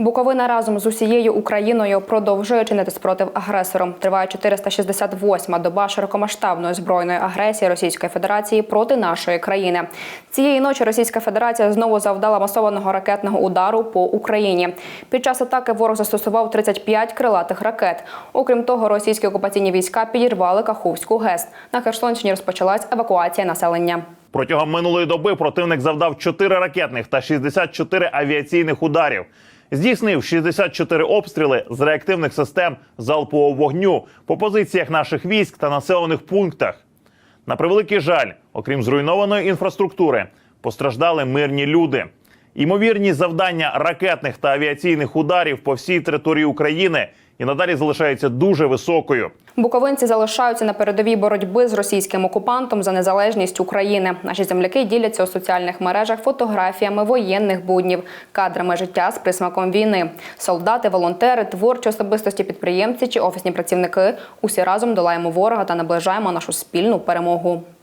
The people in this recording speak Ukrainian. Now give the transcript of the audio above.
Буковина разом з усією Україною продовжує чинити спротив агресору. Триває 468-ма доба широкомасштабної збройної агресії Російської Федерації проти нашої країни. Цієї ночі Російська Федерація знову завдала масованого ракетного удару по Україні. Під час атаки ворог застосував 35 крилатих ракет. Окрім того, російські окупаційні війська підірвали Каховську ГЕС. На Херсонщині розпочалась евакуація населення. Протягом минулої доби противник завдав 4 ракетних та 64 авіаційних ударів. Здійснив 64 обстріли з реактивних систем залпового вогню по позиціях наших військ та населених пунктах. На превеликий жаль, окрім зруйнованої інфраструктури, постраждали мирні люди. Ймовірність завдання ракетних та авіаційних ударів по всій території України і надалі залишається дуже високою. Буковинці залишаються на передовій боротьби з російським окупантом за незалежність України. Наші земляки діляться у соціальних мережах фотографіями воєнних буднів, кадрами життя з присмаком війни. Солдати, волонтери, творчі особистості, підприємці чи офісні працівники усі разом долаємо ворога та наближаємо нашу спільну перемогу.